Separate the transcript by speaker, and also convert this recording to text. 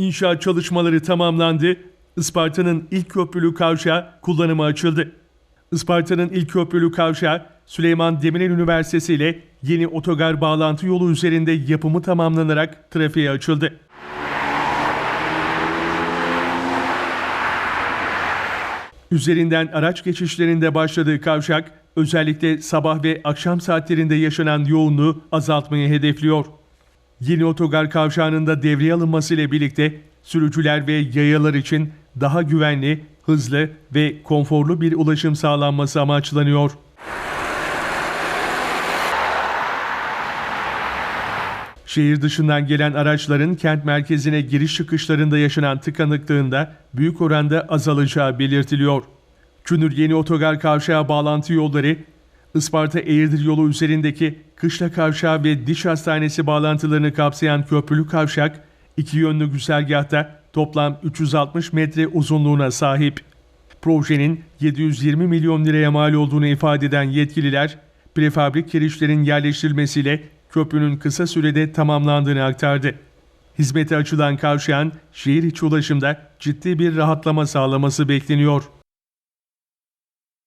Speaker 1: İnşaat çalışmaları tamamlandı. Isparta'nın ilk köprülü kavşağı kullanıma açıldı. Isparta'nın ilk köprülü kavşağı Süleyman Demirel Üniversitesi ile yeni otogar bağlantı yolu üzerinde yapımı tamamlanarak trafiğe açıldı. Üzerinden araç geçişlerinde başladığı kavşak özellikle sabah ve akşam saatlerinde yaşanan yoğunluğu azaltmayı hedefliyor. Yeni otogar kavşağının devreye alınması ile birlikte sürücüler ve yayalar için daha güvenli, hızlı ve konforlu bir ulaşım sağlanması amaçlanıyor. Şehir dışından gelen araçların kent merkezine giriş çıkışlarında yaşanan tıkanıklığında büyük oranda azalacağı belirtiliyor. Künür Yeni Otogar Kavşağı bağlantı yolları, Isparta Eğirdir yolu üzerindeki Kışla Kavşağı ve Diş Hastanesi bağlantılarını kapsayan köprülü kavşak, iki yönlü güzergahta toplam 360 metre uzunluğuna sahip. Projenin 720 milyon liraya mal olduğunu ifade eden yetkililer, prefabrik kirişlerin yerleştirilmesiyle köprünün kısa sürede tamamlandığını aktardı. Hizmete açılan kavşağın şehir içi ulaşımda ciddi bir rahatlama sağlaması bekleniyor.